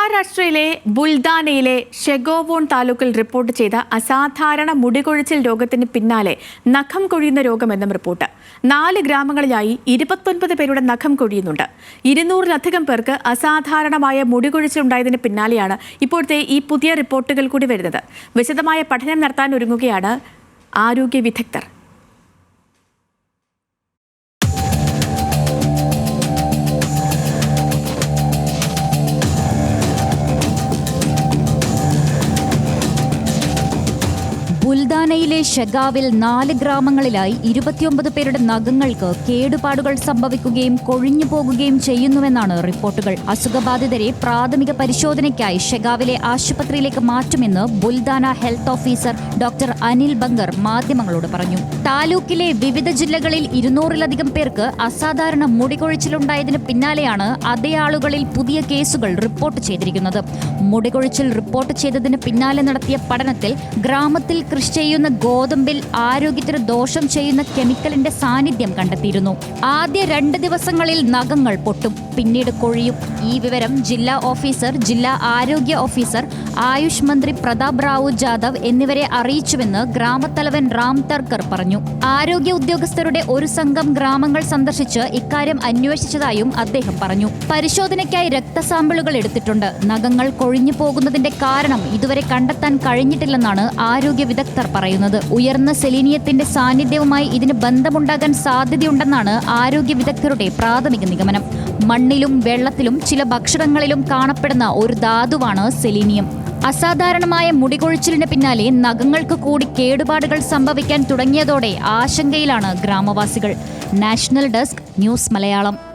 മഹാരാഷ്ട്രയിലെ ബുൽദാനയിലെ ഷെഗോവോൺ താലൂക്കിൽ റിപ്പോർട്ട് ചെയ്ത അസാധാരണ മുടികൊഴിച്ചിൽ രോഗത്തിന് പിന്നാലെ നഖം കൊഴിയുന്ന രോഗമെന്നും റിപ്പോർട്ട്. നാല് ഗ്രാമങ്ങളിലായി ഇരുപത്തൊൻപത് പേരുടെ നഖം കൊഴിയുന്നുണ്ട്. ഇരുന്നൂറിലധികം പേർക്ക് അസാധാരണമായ മുടികൊഴിച്ചിൽ ഉണ്ടായതിന് പിന്നാലെയാണ് ഇപ്പോഴത്തെ ഈ പുതിയ റിപ്പോർട്ടുകൾ കൂടി വരുന്നത്. വിശദമായ പഠനം നടത്താൻ ഒരുങ്ങുകയാണ് ആരോഗ്യ വിദഗ്ധർ. ബുൽദാനയിലെ ഷെഗാവിൽ നാല് ഗ്രാമങ്ങളിലായി ഇരുപത്തിയൊമ്പത് പേരുടെ നഖങ്ങൾക്ക് കേടുപാടുകൾ സംഭവിക്കുകയും കൊഴിഞ്ഞു പോകുകയും ചെയ്യുന്നുവെന്നാണ് റിപ്പോർട്ടുകൾ. അസുഖബാധിതരെ പ്രാഥമിക പരിശോധനയ്ക്കായി ഷെഗാവിലെ ആശുപത്രിയിലേക്ക് മാറ്റുമെന്ന് Buldhana health officer doctor Anil Bankar മാധ്യമങ്ങളോട് പറഞ്ഞു. താലൂക്കിലെ വിവിധ ജില്ലകളിൽ ഇരുന്നൂറിലധികം പേർക്ക് അസാധാരണ മുടികൊഴിച്ചിലുണ്ടായതിന് പിന്നാലെയാണ് അതേ ആളുകളിൽ പുതിയ കേസുകൾ റിപ്പോർട്ട് ചെയ്തിരിക്കുന്നത്. മുടികൊഴിച്ചിൽ റിപ്പോർട്ട് ചെയ്തതിന് പിന്നാലെ നടത്തിയ പഠനത്തിൽ ഗ്രാമത്തിൽ കൃഷി ചെയ്യുന്ന ഗോതമ്പിൽ ആരോഗ്യത്തിന് ദോഷം ചെയ്യുന്ന കെമിക്കലിന്റെ സാന്നിധ്യം കണ്ടെത്തിയിരുന്നു. ആദ്യ രണ്ട് ദിവസങ്ങളിൽ നഖങ്ങൾ പൊട്ടും. പിന്നീട് കൊഴിയും. ഈ വിവരം ജില്ലാ ഓഫീസർ ജില്ലാ ആരോഗ്യ ഓഫീസർ ആയുഷ് മന്ത്രി പ്രതാപ് റാവു ജാദവ് എന്നിവരെ അറിയിച്ചുവെന്ന് ഗ്രാമത്തലവൻ റാം തർക്കർ പറഞ്ഞു. ആരോഗ്യ ഉദ്യോഗസ്ഥരുടെ ഒരു സംഘം ഗ്രാമങ്ങൾ സന്ദർശിച്ച് ഇക്കാര്യം അന്വേഷിച്ചതായും അദ്ദേഹം പറഞ്ഞു. പരിശോധനയ്ക്കായി രക്തസാമ്പിളുകൾ എടുത്തിട്ടുണ്ട്. നഖങ്ങൾ കൊഴിഞ്ഞു പോകുന്നതിന്റെ കാരണം ഇതുവരെ കണ്ടെത്താൻ കഴിഞ്ഞിട്ടില്ലെന്നാണ് ആരോഗ്യ വിദഗ്ധർ പറയുന്നത്. ഉയർന്ന സെലീനിയത്തിന്റെ സാന്നിധ്യവുമായി ഇതിന് ബന്ധമുണ്ടാകാൻ സാധ്യതയുണ്ടെന്നാണ് ആരോഗ്യ വിദഗ്ധരുടെ പ്രാഥമിക നിഗമനം. മണ്ണിലും വെള്ളത്തിലും ചില ഭക്ഷണങ്ങളിലും കാണപ്പെടുന്ന ഒരു ധാതുവാണ് സെലീനിയം. അസാധാരണമായ മുടികൊഴിച്ചിലിന് പിന്നാലെ നഖങ്ങൾക്ക് കൂടി കേടുപാടുകൾ സംഭവിക്കാൻ തുടങ്ങിയതോടെ ആശങ്കയിലാണ് ഗ്രാമവാസികൾ. National desk news Malayalam.